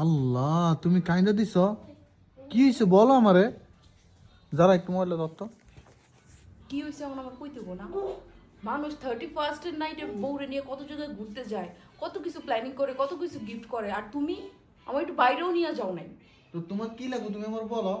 আল্লাহ তুমি কাইন্দা দিছ? কি হয়েছে বলো আমারে? যারা একটু মোবাইলে দত্ত কি হয়েছে এখন আমার কইতে না? মানুষ থার্টি ফার্স্টের নাইটে বউরে নিয়ে কত জায়গায় ঘুরতে যায় কত কিছু প্ল্যানিং করে কত কিছু গিফট করে। আর তুমি? আমার একটু বাইরেও নিয়ে যাও নাই। তো তোমার কি লাগবে তুমি আমার বলো?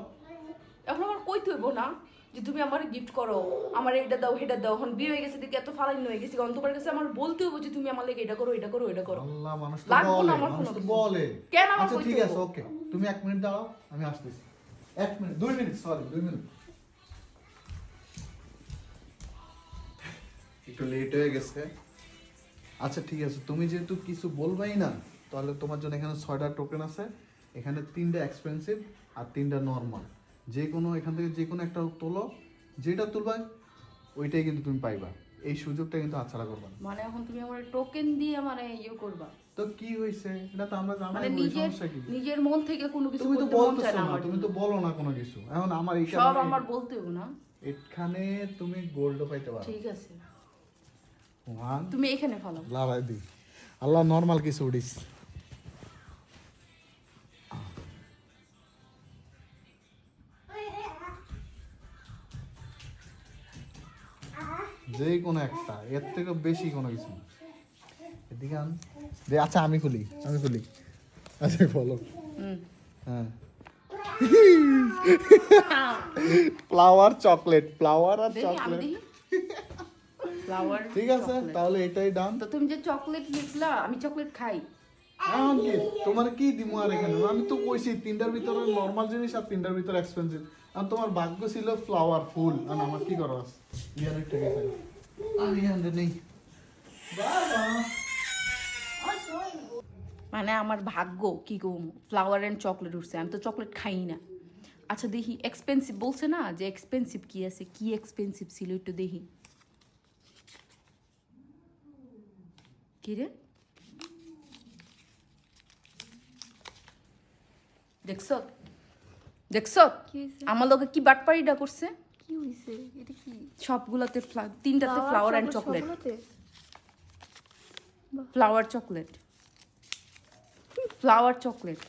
এখন আমার কইতে হইব না। যে তুমি আমার গিফট করো আমার এটা দাও সেটা দাও। এখন বিয়ে হয়ে গেছে দেখে এত ফালাইন হয়ে গেছে। কারণ তোমার কাছে আমার বলতে হইব যে তুমি আমার লেগে এটা করো এটা করো এটা করো। আল্লাহ মানুষ তো বলে মানুষ কোনো তো বলে। কেন আমার আচ্ছা ঠিক আছে ওকে। তুমি এক মিনিট দাঁড়াও আমি আসতেছি। এক মিনিট দুই মিনিট সরি দুই মিনিট। একটু লেট হয়ে গেছে। আচ্ছা ঠিক আছে তুমি যেহেতু কিছু বলবাই না তাহলে তোমার জন্য এখানে ছয়টা টোকেন আছে। এখানে তিনটা এক্সপেন্সিভ আর তিনটা নর্মাল যে কোনো এখান থেকে যে কোনো একটা তোলো যেটা তুলবা ওইটাই কিন্তু তুমি পাইবা। এই সুযোগটা কিন্তু হাতছাড়া করবা না। মানে এখন তুমি আমার টোকেন দিয়ে মানে ইয়ে করবা। তো কি হয়েছে? এটা তো আমরা মানে নিজের নিজের মন থেকে কোনো কিছু তুমি তো বলতেছো না তুমি তো বলো না কোনো কিছু। এখন আমার এই সব আমার বলতে হইব না। এখানে তুমি গোল্ড পাইতে পারো। ঠিক আছে। ওয়ান তুমি এখানে ফেলো। লাগাই দি। আল্লাহ নরমাল কিছু উড়িস যে কোনো একটা এর থেকে বেশি কোনো কিছু না। এদিকে আন। দে আচ্ছা আমি খুলি আমি খুলি। আচ্ছা বলো। হ্যাঁ। ফ্লাওয়ার চকলেট ফ্লাওয়ার আর চকলেট ফ্লাওয়ার ঠিক আছে তাহলে এটাই ডান তো তুমি যে চকলেট লিখলা আমি চকলেট খাই। কি তোমার কি দিমু আর এখানে? আমি তো কইছি তিনটার ভিতরে নর্মাল জিনিস আর তিনটার ভিতরে এক্সপেন্সিভ আর তোমার ভাগ্য ছিল ফ্লাওয়ার ফুল। আর আমার কি করা আমি নেই। মানে আমার ভাগ্য, কি গো ফ্লাওয়ার অ্যান্ড চকলেট উঠছে। আমি তো চকলেট খাই না। আচ্ছা দেখি এক্সপেন্সিভ বলছে না যে এক্সপেন্সিভ কি আছে? কি এক্সপেন্সিভ ছিল একটু দেখি। কি রে দেখছ? দেখছ? আমার লোকে কি বাটপাড়িটা করছে? কি হইছে? এটা কি? সবগুলাতে তিনটাতে flower and chocolate flower chocolate flower chocolate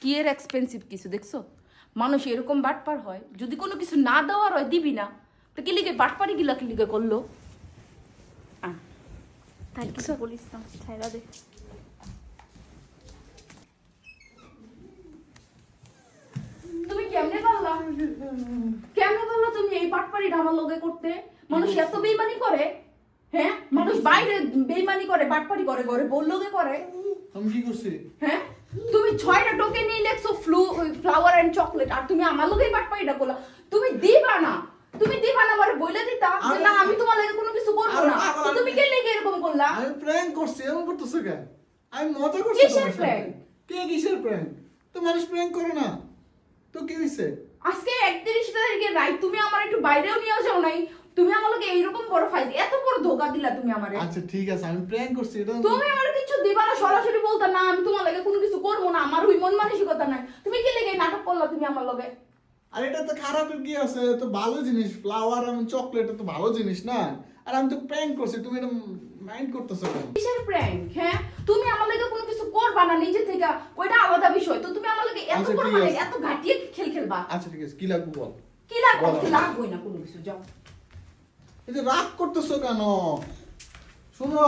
কি এর এক্সপেন্সিভ কিছু দেখছ? মানুষ এরকম বাটপার হয় যদি কোনো কিছু না দেওয়ার হয় দিবি না। তো কি লিগে বাটপারি গিলা কি লিগে করল? আহ, তাই কিছু বলিস না ছাইরা দে তুমি কেমনে পারলা? কেমনে পারলা তুমি এই বাটপারিটা আমার লগে করতে? মানুষ এত বেইমানি করে হ্যাঁ? মানুষ বাইরে বেইমানি করে বাটপারি করে ঘরে বল লগে করে। আমি কি করছি? হ্যাঁ? তুমি ছয়টা টোকেন নিয়ে লেখছো ফ্লু ফ্লাওয়ার এন্ড চকলেট আর তুমি আমার লগেই বাটপাইটা করলা। তুমি দিবা না। তুমি দিবা না আমারে বলে দিতা যে না আমি তোমার লাগে কোনো কিছু করব না। তুমি কে লেগে এরকম করলা? আমি প্র্যাঙ্ক করছি এমন করতেছো কেন? আমি মজা করছি কিসের তোমার কে কিসের প্র্যাঙ্ক তো মানুষ প্র্যাঙ্ক করে না। তো কি হইছে? আজকে একত্রিশ তারিখে রাইট তুমি আমার একটু বাইরেও নিয়ে যাও নাই। তুমি আমার লগে এইরকম বড় ফাইল এত বড় ধোকা দিলা তুমি আমারে। আচ্ছা ঠিক আছে আমি প্র্যাঙ্ক করছি এটা তুমি আমার কিছু দিবা না সরাসরি বলতা না আমি তোমার লাগে কোনো কিছু করব না আমার ওই মন মানসিকতা নাই। তুমি কি লেগে নাটক করলা তুমি আমার লগে আর এটা তো খারাপের কি আছে? তো ভালো জিনিস ফ্লাওয়ার এবং চকলেট তো ভালো জিনিস না? আর আমি তো প্র্যাঙ্ক করছি তুমি এটা মাইন্ড করতেছো কিসের প্র্যাঙ্ক হ্যাঁ? তুমি আমার লাগে কোনো কিছু করবা না নিজে থেকে ওইটা আলাদা বিষয়। তো আচ্ছা, ঠিক মানে আছে। এত ঘাটিয়ে খেল খেলবা। আচ্ছা ঠিক আছে কি লাগবে বল? কি লাগবে? বলো। না কোনো কিছু যাও। এই যে রাগ করতেছো কেন? শোনো।